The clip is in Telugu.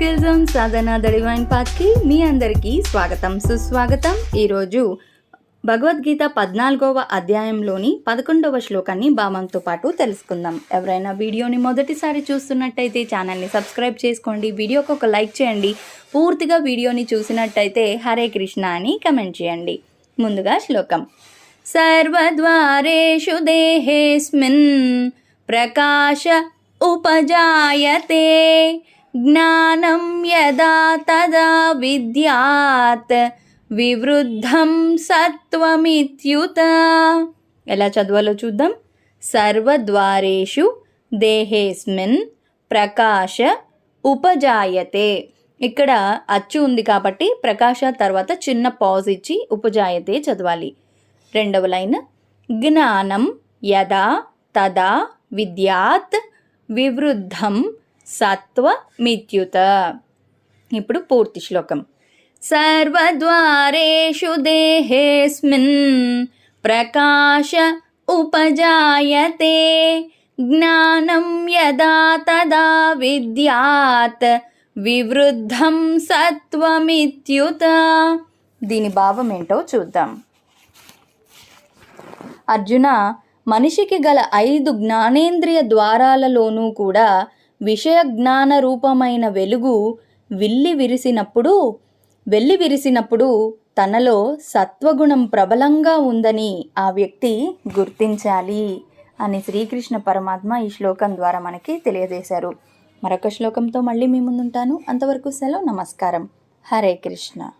స్కిల్ సాధన ద డివైన్ పాత్కి మీ అందరికీ స్వాగతం సుస్వాగతం. ఈరోజు భగవద్గీత పద్నాలుగవ అధ్యాయంలోని పదకొండవ శ్లోకాన్ని భావంతో పాటు తెలుసుకుందాం. ఎవరైనా వీడియోని మొదటిసారి చూస్తున్నట్టయితే ఛానల్ని సబ్స్క్రైబ్ చేసుకోండి వీడియోకి ఒక లైక్ చేయండి పూర్తిగా వీడియోని చూసినట్టయితే హరే కృష్ణ అని కమెంట్ చేయండి. ముందుగా శ్లోకం. సర్వద్వారేషు దేహేస్మిన్ ప్రకాశ ఉపజాయతే జ్ఞానం యదా తదా విద్యాత్ వివృద్ధం సత్వమిత్యుత ఎలా చదవాలో చూద్దాం. సర్వద్వారేషు దేహేస్మిన్ ప్రకాశ ఉపజాయతే. ఇక్కడ అచ్చు ఉంది కాబట్టి ప్రకాశ తర్వాత చిన్న పాజ్ ఇచ్చి ఉపజాయతే చదవాలి. రెండవ లైన్. జ్ఞానం యదా తదా విద్యాత్ వివృద్ధం సత్వమిత్యుత. ఇప్పుడు పూర్తి శ్లోకం. సర్వద్వారేషు దేహేస్మిన్ ప్రకాశ ఉపజాయతే జ్ఞానం యదా తదా విద్యాత్ వివృద్ధం సత్వమిత్యుత. దీని భావం ఏంటో చూద్దాం. అర్జున మనిషికి గల ఐదు జ్ఞానేంద్రియ ద్వారాలలోనూ కూడా విషయ జ్ఞాన రూపమైన వెలుగు విల్లి విరిసినప్పుడు వెల్లి విరిసినప్పుడు తనలో సత్వగుణం ప్రబలంగా ఉందని ఆ వ్యక్తి గుర్తించాలి అని శ్రీకృష్ణ పరమాత్మ ఈ శ్లోకం ద్వారా మనకి తెలియజేశారు. మరొక శ్లోకంతో మళ్ళీ మీ ముందుంటాను. అంతవరకు సెలవు నమస్కారం. హరే కృష్ణ.